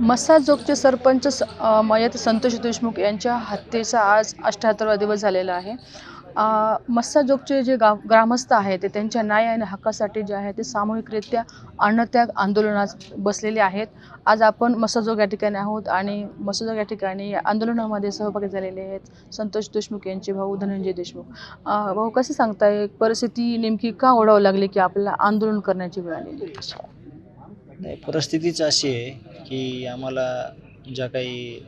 मस्साजोगचे सरपंच स मयत संतोष देशमुख यांच्या हत्येचा आज अठ्ठ्याहत्तरवा दिवस झालेला आहे. मस्साजोगचे जे गाव ग्रामस्थ आहेत ते त्यांच्या न्याय आणि हक्कासाठी जे आहे ते सामूहिकरित्या अन्नत्याग आंदोलनात बसलेले आहेत. आज आपण मस्साजोग या ठिकाणी आहोत आणि मस्साजोग या ठिकाणी आंदोलनामध्ये सहभागी झालेले आहेत संतोष देशमुख यांचे भाऊ धनंजय देशमुख. भाऊ कसे सांगताय परिस्थिती नेमकी का ओढावं लागली की आपल्याला आंदोलन करण्याची वेळ आलेली परिस्थितीच अशी आहे की आम्हाला ज्या काही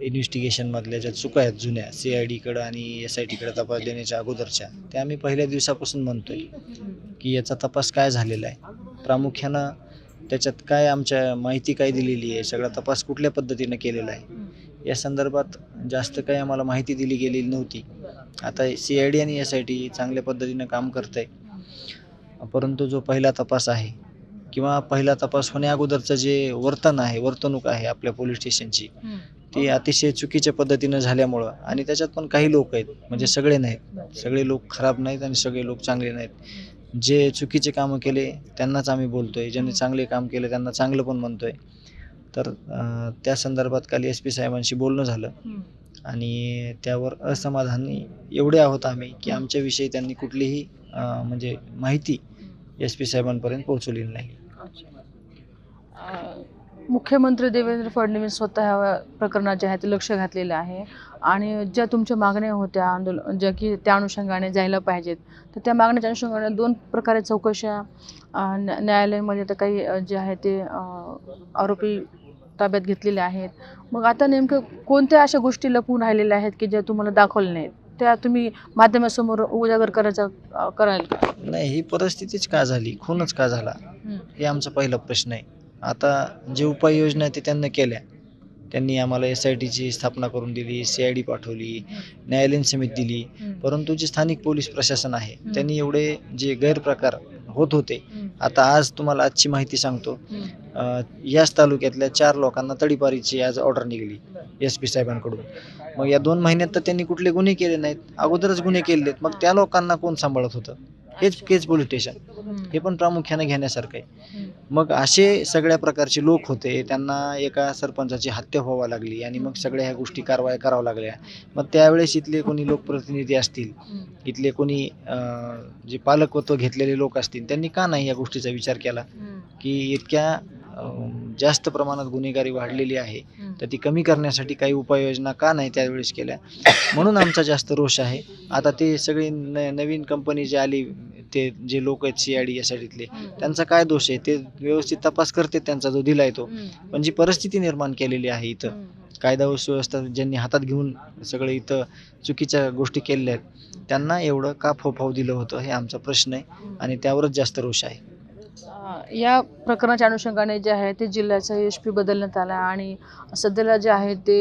इन्व्हेस्टिगेशनमधल्या ज्या चुका आहेत जुन्या सी आय डीकडं आणि एस आय टीकडं तपास देण्याच्या अगोदरच्या त्या आम्ही पहिल्या दिवसापासून म्हणतोय की याचा तपास काय झालेला आहे. प्रामुख्यानं त्याच्यात काय आमच्या माहिती काय दिलेली आहे सगळा तपास कुठल्या पद्धतीनं केलेला आहे? या संदर्भात जास्त काही आम्हाला माहिती दिली गेलेली नव्हती. आता सी आय डी आणि एस आय टी चांगल्या पद्धतीनं काम करत आहे परंतु जो पहिला तपास आहे किंवा पहिला तपास होण्या अगोदरचं जे वर्तन आहे वर्तणूक आहे आपल्या पोलीस स्टेशनची ती अतिशय चुकीच्या पद्धतीनं झाल्यामुळं आणि त्याच्यात पण काही लोक आहेत म्हणजे सगळे नाहीत. सगळे लोक खराब नाहीत आणि सगळे लोक चांगले नाहीत. जे चुकीचे कामं केले त्यांनाच आम्ही बोलतोय. ज्यांनी चांगले काम केले त्यांना चांगलं पण म्हणतोय. तर त्या संदर्भात काल एस पी साहेबांशी बोलणं झालं. आणि त्यावर असमाधानी एवढे आहोत आम्ही की आमच्याविषयी त्यांनी कुठलीही म्हणजे माहिती एस पी साहेबांपर्यंत पोहोचवलेली नाही. मुख्यमंत्री देवेंद्र फडणवीस स्वतः ह्या प्रकरणात जे आहे ते लक्ष घातलेलं आहे. आणि ज्या तुमच्या मागण्या होत्या आंदोलन ज्या की त्या अनुषंगाने जायला पाहिजेत तर त्या मागण्याच्या अनुषंगाने दोन प्रकारे चौकशा न्यायालयामध्ये तर काही जे आहे ते आरोपी ताब्यात घेतलेले आहेत. मग आता नेमकं कोणत्या अशा गोष्टी लपून राहिलेल्या आहेत की ज्या तुम्हाला दाखवल्या नाहीत? त्या तुम्ही माध्यमासमोर उजागर करायचा कराल नाही ही परिस्थितीच का झाली? खूनच का झाला? हे आमचा पहिला प्रश्न आहे. आता जे उपाययोजना ते त्यांना केल्या. त्यांनी आम्हाला एस आय टीची स्थापना करून दिली सी आय डी पाठवली न्यायालयीन समिती दिली. परंतु जे स्थानिक पोलीस प्रशासन आहे त्यांनी एवढे जे गैरप्रकार होत होते आता आज तुम्हाला आजची माहिती सांगतो. याच तालुक्यातल्या चार लोकांना तडीपारीची आज ऑर्डर निघाली एस पी साहेबांकडून. मग या दोन महिन्यात तर त्यांनी कुठले गुन्हे केले नाहीत अगोदरच गुन्हे केले आहेत. मग त्या लोकांना कोण सांभाळत होतं? हेच केज पोलीस स्टेशन. हे पण प्रामुख्याने घेण्यासारखं आहे. मग असे सगळ्या प्रकारचे लोक होते. त्यांना एका सरपंचाची हत्या व्हावं लागली आणि मग सगळ्या ह्या गोष्टी कारवाया कराव्या लागल्या. मग त्यावेळेस इथले कोणी लोकप्रतिनिधी असतील इथले कोणी जे पालकत्व घेतलेले लोक असतील त्यांनी का नाही या गोष्टीचा विचार केला? की इतक्या जास्त प्रमाणात गुन्हेगारी वाढलेली आहे तर ती कमी करण्यासाठी काही उपाययोजना का नाही त्यावेळेस केल्या? म्हणून आमचा जास्त रोष आहे. आता ते सगळी न नवीन कंपनी जे आली ते जे लोक आहेत सी आय डी यासाठीतले त्यांचा काय दोष आहे? ते व्यवस्थित तपास करते त्यांचा जो दिलाय तो. पण जी परिस्थिती निर्माण केलेली आहे इथं कायदा व सुव्यवस्था ज्यांनी हातात घेऊन सगळे इथं चुकीच्या गोष्टी केलेल्या आहेत त्यांना एवढं का फोफाव दिलं होतं हे आमचा प्रश्न आहे. आणि त्यावरच जास्त रोष आहे. या प्रकरणाच्या अनुषंगाने जे आहे ते जिल्ह्याचा एस पी बदलण्यात आला आणि सध्याला जे आहे ते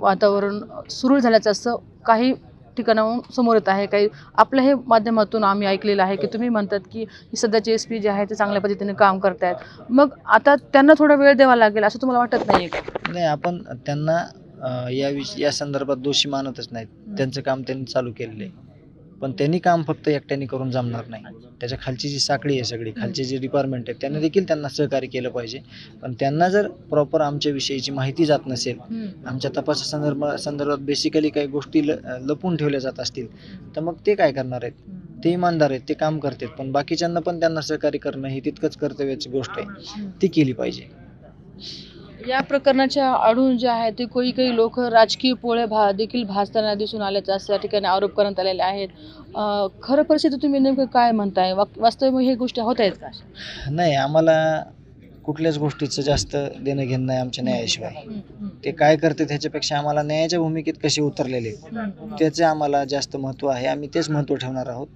वातावरण सुरू झाल्याचं असं काही ठिकाणाहून समोर येत आहे. काही आपल्या हे माध्यमातून आम्ही ऐकलेलं आहे की तुम्ही म्हणतात की सध्याचे एस पी जे आहे ते चांगल्या पद्धतीने काम करतायत. मग आता त्यांना थोडा वेळ द्यावा लागेल असं तुम्हाला वाटत नाही का? नाही आपण त्यांना या विष या संदर्भात दोषी मानतच नाहीत. त्यांचं काम त्यांनी चालू केलेलं आहे. पण त्यांनी काम फक्त एकट्याने करून जमणार नाही. त्याच्या खालची जी साखळी आहे सगळी खालचे जे डिपार्टमेंट आहे त्यांनी देखील त्यांना सहकार्य केलं पाहिजे. पण त्यांना जर प्रॉपर आमच्या विषयीची माहिती जात नसेल आमच्या तपासा संदर्भ संदर्भात बेसिकली काही गोष्टी लपून ठेवल्या जात असतील तर मग ते काय करणार आहेत? ते इमानदार आहेत ते काम करतात पण बाकीच्यांना पण त्यांना सहकार्य करणं ही तितकंच कर्तव्याची गोष्ट आहे. ती केली पाहिजे. या प्रकरणाच्या आढळून जे आहे ते काही काही लोक राजकीय पोळे भा देखील भासताना दिसून आल्याचं असं या ठिकाणी आरोप करण्यात आलेले आहेत. खरं परिस्थिती तुम्ही नेमकं काय म्हणताय? वास्तव हे गोष्टी होत आहेत का? नाही आम्हाला कुठल्याच गोष्टीचं जास्त देणं घेणं नाही आमच्या न्यायाशिवाय. ते काय करते त्याच्यापेक्षा आम्हाला न्यायाच्या भूमिकेत कसे उतरलेले त्याचे आम्हाला जास्त महत्त्व आहे. आम्ही तेच महत्त्व ठेवणार आहोत.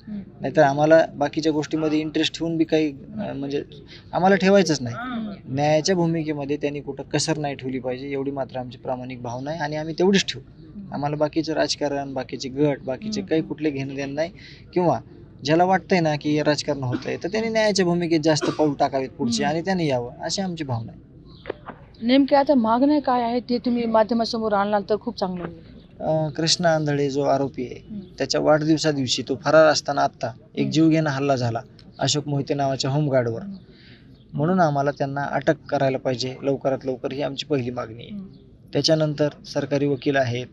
नाहीतर आम्हाला बाकीच्या गोष्टीमध्ये इंटरेस्ट ठेवून बी काही म्हणजे आम्हाला ठेवायचंच नाही. न्यायाच्या भूमिकेमध्ये त्यांनी कुठं कसर नाही ठेवली पाहिजे एवढी मात्र आमची प्रामाणिक भावना आहे आणि आम्ही तेवढीच ठेवू. आम्हाला बाकीचं राजकारण बाकीचे गट बाकीचे काही कुठले घेणं देणं नाही किंवा ज्याला वाटतंय ना की राजकारण होतंय तर त्यांनी न्यायाच्या भूमिकेत जास्त पाऊल टाकावेत पुढचे आणि त्यांनी यावं अशी आमची भावना आहे. नेमके आता मागण्या काय आहेत ते तुम्ही माध्यमासमोर आणलात तर खूप चांगलं होईल. अं, कृष्णा आंधळे जो आरोपी आहे त्याच्या वाढदिवसा दिवशी तो फरार असताना आत्ता एक जीवघेणा हल्ला झाला अशोक मोहिते नावाच्या होमगार्डवर म्हणून आम्हाला त्यांना अटक करायला पाहिजे लवकरात लवकर ही आमची पहिली मागणी आहे. त्याच्यानंतर सरकारी वकील आहेत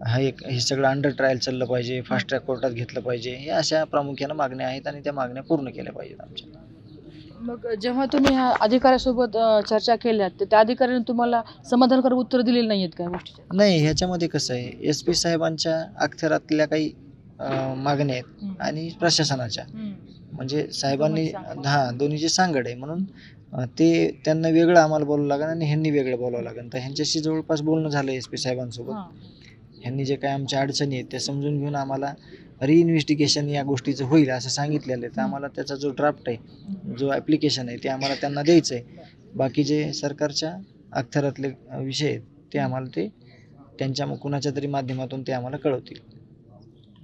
हा एक हे सगळं अंडर ट्रायल चाललं पाहिजे फास्ट ट्रॅक कोर्टात घेतलं पाहिजे हे अशा प्रामुख्यानं मागण्या आहेत आणि त्या मागण्या पूर्ण केल्या पाहिजेत आमच्या. मग जेव्हा तुम्ही ह्या अधिकाऱ्यासोबत चर्चा केल्यात तर त्या अधिकाऱ्याने तुम्हाला समाधानकारक उत्तर दिलेली नाही आहेत काय गोष्टीच्या नाही ह्याच्यामध्ये कसं आहे एस पी साहेबांच्या अखत्यारातल्या काही मागण्या आहेत आणि प्रशासनाच्या. म्हणजे साहेबांनी दोन्ही हां दोन्हीची सांगड आहे म्हणून ते त्यांना वेगळं आम्हाला बोलावं लागेल आणि ह्यांनी वेगळं बोलावं लागेल. तर ह्यांच्याशी जवळपास बोलणं झालं एस पी साहेबांसोबत. ह्यांनी जे काय आमच्या अडचणी आहेत त्या समजून घेऊन आम्हाला रिइन्व्हेस्टिगेशन या गोष्टीचं होईल असं सांगितलेलं आहे. तर आम्हाला त्याचा जो ड्राफ्ट आहे जो ॲप्लिकेशन आहे ते आम्हाला त्यांना द्यायचं आहे बाकी जे सरकारच्या अख्तरातले विषय आहेत ते आम्हाला ते त्यांच्या कुणाच्या तरी माध्यमातून ते आम्हाला कळवतील.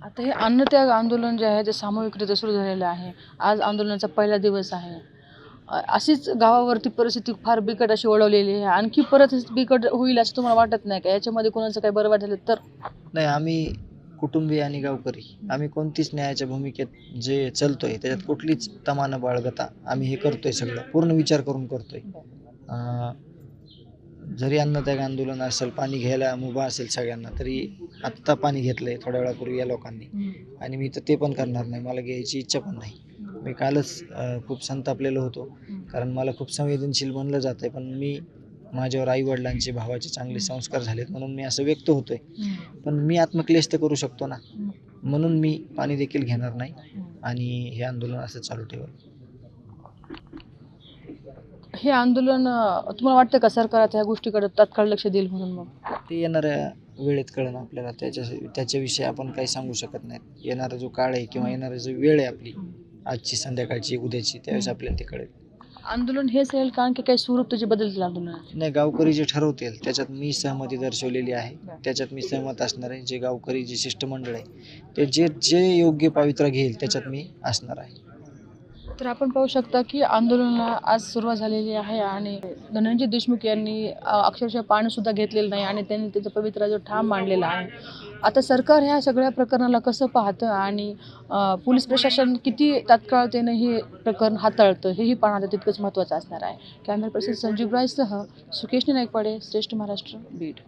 आता हे अन्नत्याग आंदोलन जे आहे ते सामूहिकरित्या सुरू झालेलं आहे आज आंदोलनाचा पहिला दिवस आहे. अशीच गावावरती परिस्थिती फार बिकट अशी ओढवलेली आहे. आणखी परत बिकट होईल असं तुम्हाला वाटत नाही का? याच्यामध्ये कोणाचं काही बरं वाटलं तर? नाही आम्ही कुटुंबीय आणि गावकरी. आम्ही कोणतीच न्यायाच्या भूमिकेत जे चालतोय त्याच्यात कुठलीच तमानं बाळगता आम्ही हे करतोय सगळं. पूर्ण विचार करून करतोय. जरी अन्नत्याग आंदोलन असेल पाणी घ्यायला मुभा असेल सगळ्यांना तरी आत्ता पाणी घेतलंय थोड्या वेळापूर्वी या लोकांनी. आणि मी तर ते पण करणार नाही. मला घ्यायची इच्छा पण नाही. मी कालच खूप संतापलेलो होतो. कारण मला खूप संवेदनशील बनलं जात आहे पण मी माझ्यावर आई वडिलांचे भावाचे चांगले संस्कार झालेत म्हणून मी असं व्यक्त होतोय. पण मी आत्मक्लेश तर करू शकतो ना म्हणून मी पाणी देखील घेणार नाही आणि हे आंदोलन असं चालू ठेवलं. हे आंदोलन तुम्हाला वाटतं का सरकार ह्या गोष्टीकडे तात्काळ लक्ष देईल म्हणून मग? ते येणाऱ्या वेळेत कळणं आपल्याला त्याच्या त्याच्याविषयी आपण काही सांगू शकत नाहीत. येणारा जो काळ आहे किंवा येणारा जो वेळ आहे आपली आजची संध्याकाळची उद्याची त्यावेळेस आपल्याला ते कळेल. आंदोलन हेच राहील कारण की काही स्वरूप त्याचे बदलतील आंदोलनाचे नाही गावकरी जे ठरवतील त्याच्यात मी सहमती दर्शवलेली आहे. त्याच्यात मी सहमत असणार आहे. जे गावकरी जे शिष्टमंडळ आहे ते जे जे योग्य पावित्र्य घेईल त्याच्यात मी असणार आहे. तर आपण पाहू शकता की आंदोलनाला आज सुरुवात झालेली आहे आणि धनंजय देशमुख यांनी अक्षरशः पाणीसुद्धा घेतलेलं नाही आणि त्यांनी त्याचा पवित्रा जो ठाम मांडलेला आहे. आता सरकार ह्या सगळ्या प्रकरणाला कसं पाहतं आणि पोलीस प्रशासन किती तात्काळतेनं हे प्रकरण हाताळतं हेही पाहणं तितकंच महत्त्वाचं असणार आहे. कॅमेरा पर्सन संजीव रायसह सुकेश नाईकवाडे श्रेष्ठ महाराष्ट्र बीड.